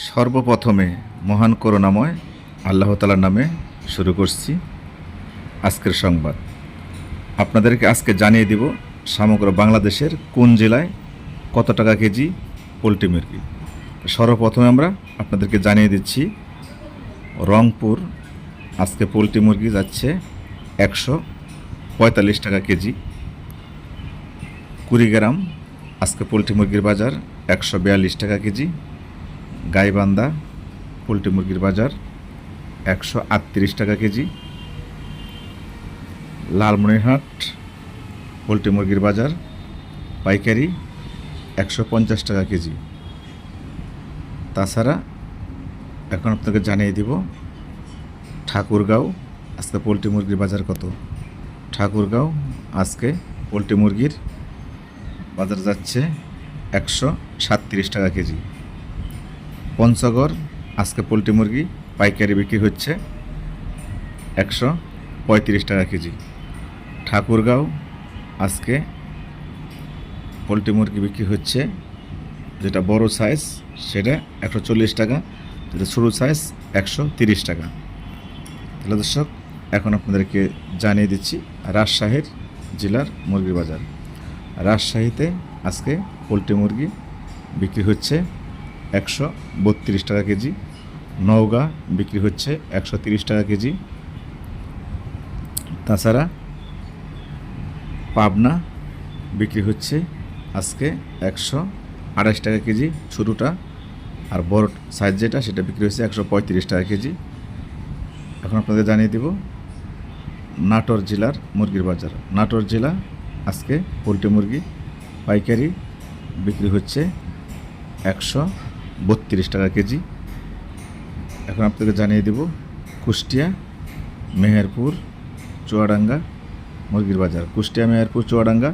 সর্বপ্রথমে মহান করুণাময় আল্লাহ তালার নামে শুরু করছি আজকের সংবাদ। আপনাদেরকে আজকে জানিয়ে দিব সমগ্র বাংলাদেশের কোন জেলায় কত টাকা কেজি পোলট্রি মুরগি। সর্বপ্রথমে আমরা আপনাদেরকে জানিয়ে দিচ্ছি, রংপুর আজকে পোলট্রি মুরগি যাচ্ছে একশো পঁয়তাল্লিশ টাকা কেজি। কুড়িগ্রাম আজকে পোলট্রি মুরগির বাজার একশো বিয়াল্লিশ টাকা কেজি। গাইবান্ধা পোলট্রি মুরগির বাজার একশো আটত্রিশ টাকা কেজি। লালমনিরহাট পোলট্রি মুরগির বাজার পাইকারি একশো পঞ্চাশ টাকা কেজি। তাছাড়া এখন আপনাকে জানিয়ে দিব, ঠাকুরগাঁও আজকে পোলট্রি মুরগির বাজার কত? ঠাকুরগাঁও আজকে পোলট্রি মুরগির বাজার যাচ্ছে একশো সাতত্রিশ টাকা কেজি। পঞ্চগড়, আজকে পোলট্রি মুরগি পাইকারি বিক্রি হচ্ছে একশো পঁয়ত্রিশ টাকা কেজি। ঠাকুরগাঁও, আজকে পোলট্রি মুরগি বিক্রি হচ্ছে যেটা বড় সাইজ সেটা একশো চল্লিশ টাকা, যেটা ছোটো সাইজ একশো তিরিশ টাকা। তাহলে দর্শক, এখন আপনাদেরকে জানিয়ে দিচ্ছি রাজশাহীর জেলার মুরগির বাজার। রাজশাহীতে আজকে পোলট্রি মুরগি বিক্রি হচ্ছে একশো বত্রিশ টাকা কেজি। নওগাঁ বিক্রি হচ্ছে একশো তিরিশ টাকা কেজি। তাছাড়া পাবনা বিক্রি হচ্ছে আজকে একশো আড়াইশ টাকা কেজি ছোটোটা। আর বড় সাইজ যেটা, সেটা বিক্রি হচ্ছে একশো পঁয়ত্রিশ টাকা কেজি। এখন আপনাদের জানিয়ে দেব নাটোর জেলার মুরগির বাজার। নাটোর জেলা আজকে পোলট্রি মুরগি পাইকারি বিক্রি হচ্ছে একশো বত্রিশ টাকা কেজি। এখন আপনাকে জানিয়ে দেব, কুষ্টিয়া, মেহেরপুর, চুয়াডাঙ্গা, মুরগির বাজার। কুষ্টিয়া, মেহেরপুর, চুয়াডাঙ্গা,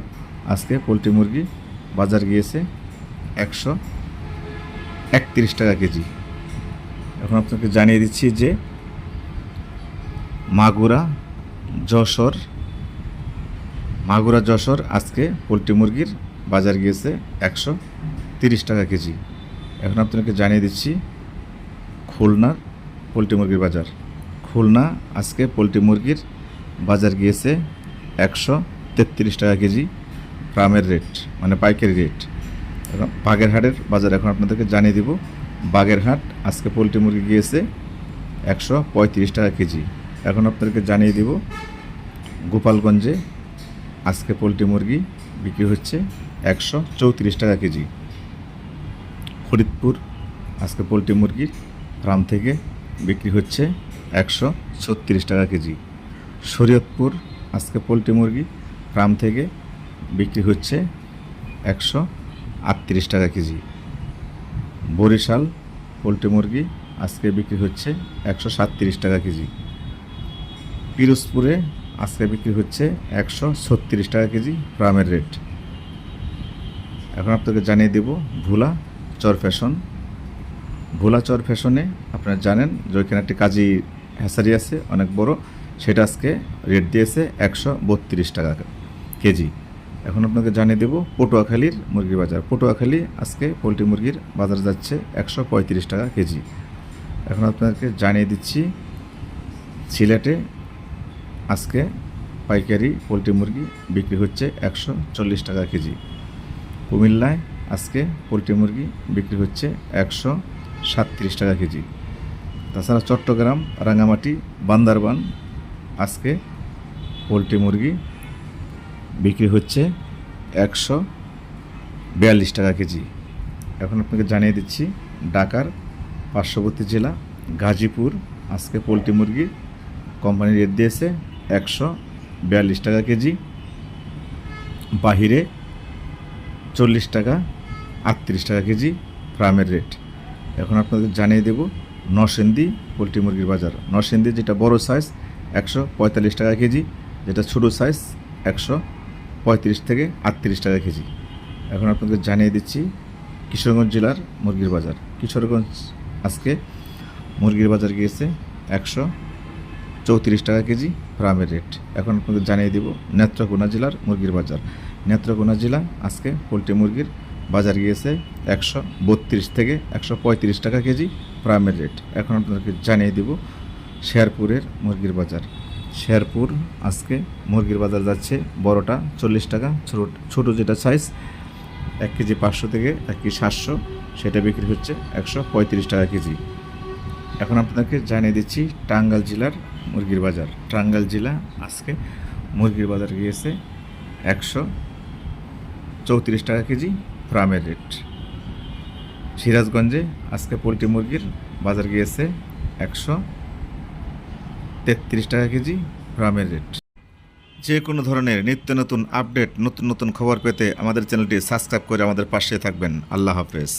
আজকে পোলট্রি মুরগি বাজার গিয়েছে একশো একত্রিশ টাকা কেজি। এখন আপনাকে জানিয়ে দিচ্ছি যে মাগুরা, যশোর মাগুরা, যশোর আজকে পোলট্রি মুরগির বাজার গিয়েছে একশো তিরিশ টাকা কেজি। এখন আপনাকে জানিয়ে দিচ্ছি খুলনার পোলট্রি মুরগির বাজার। খুলনা আজকে পোলট্রি মুরগির বাজার গিয়েছে একশো তেত্রিশ টাকা কেজি ফার্মের রেট মানে পাইকারি রেট। বাগেরহাটের বাজার এখন আপনাদেরকে জানিয়ে দিব। বাগেরহাট আজকে পোলট্রি মুরগি গিয়েছে একশো পঁয়ত্রিশ টাকা কেজি। এখন আপনাদেরকে জানিয়ে দিব, গোপালগঞ্জে আজকে পোলট্রি মুরগি বিক্রি হচ্ছে একশো চৌত্রিশ টাকা কেজি। ফরিদপুর। আজকে পোলট্রি মুরগির ফার্ম থেকে বিক্রি হচ্ছে একশো ছত্রিশ টাকা কেজি। শরীয়তপুর আজকে পোলট্রি মুরগি ফার্ম থেকে বিক্রি হচ্ছে একশো আটত্রিশ টাকা কেজি। বরিশাল পোলট্রি মুরগি আজকে বিক্রি হচ্ছে একশো সাতত্রিশ টাকা কেজি। পিরোজপুরে আজকে বিক্রি হচ্ছে একশো ছত্রিশ টাকা কেজি ফার্মের রেট। এখন আপনাকে জানিয়ে দেব ভোলা চর ফ্যাশন, ভোলা চর ফ্যাশনে আপনারা জানেন যে ওইখানে একটি কাজী হ্যাসারি আছে, অনেক বড়। সেটা আজকে রেট দিয়েছে একশো বত্রিশ টাকা কেজি। এখন আপনাকে জানিয়ে দেব, পটুয়াখালীর মুরগির বাজার। পটুয়াখালী আজকে পোলট্রি মুরগির বাজার যাচ্ছে একশো পঁয়ত্রিশ টাকা কেজি। এখন আপনাকে জানিয়ে দিচ্ছি, সিলেটে আজকে পাইকারি পোলট্রি মুরগি বিক্রি হচ্ছে একশো চল্লিশ টাকা কেজি। কুমিল্লায় আজকে পোলট্রি মুরগি বিক্রি হচ্ছে একশো সাতত্রিশ টাকা কেজি। তাছাড়া চট্টগ্রাম রাঙামাটি বান্দারবান আজকে পোলট্রি মুরগি বিক্রি হচ্ছে একশো বিয়াল্লিশ টাকা কেজি। এখন আপনাকে জানিয়ে দিচ্ছি, ঢাকার পার্শ্ববর্তী জেলা গাজীপুর আজকে পোলট্রি মুরগি কোম্পানি রেট দিয়েছে একশো বিয়াল্লিশ টাকা কেজি। বাহিরে চল্লিশ টাকা আটত্রিশ টাকা কেজি ফার্মের রেট। এখন আপনাদের জানিয়ে দেব নরসিংদী পোলট্রি মুরগির বাজার। নরসিংদী যেটা বড় সাইজ একশো পঁয়তাল্লিশ টাকা কেজি, যেটা ছোটো সাইজ একশো পঁয়ত্রিশ থেকে আটত্রিশ টাকা কেজি। এখন আপনাদের জানিয়ে দিচ্ছি কিশোরগঞ্জ জেলার মুরগির বাজার। কিশোরগঞ্জ আজকে মুরগির বাজার গিয়েছে একশো চৌত্রিশ টাকা কেজি ফার্মের রেট। এখন আপনাদের জানিয়ে দেব নেত্রকোনা জেলার মুরগির বাজার। নেত্রকোনা জেলা আজকে পোলট্রি মুরগির বাজার গিয়েছে একশো বত্রিশ থেকে একশো পঁয়ত্রিশ টাকা কেজি প্রাইমের রেট। এখন আপনাদেরকে জানিয়ে দিব শেরপুরের মুরগির বাজার। শেরপুর আজকে মুরগির বাজার যাচ্ছে বড়টা চল্লিশ টাকা, ছোটো ছোটো যেটা সাইজ এক কেজি পাঁচশো থেকে এক কেজি সাতশো, সেটা বিক্রি হচ্ছে একশো পঁয়ত্রিশ টাকা কেজি। এখন আপনাদেরকে জানিয়ে দিচ্ছি টাঙ্গাল জেলার মুরগির বাজার। টাঙ্গাল জেলা আজকে মুরগির বাজার গিয়েছে একশো চৌত্রিশ টাকা কেজি প্রামের রেট সিরাজগঞ্জে আজকে পোলট্রি মুরগির বাজার গিয়েছে একশো তেত্রিশ টাকা কেজি প্রামের রেট যে কোনো ধরনের নিত্য নতুন আপডেট, নতুন নতুন খবর পেতে আমাদের চ্যানেলটি সাবস্ক্রাইব করে আমাদের পাশে থাকবেন। আল্লাহ হাফেজ।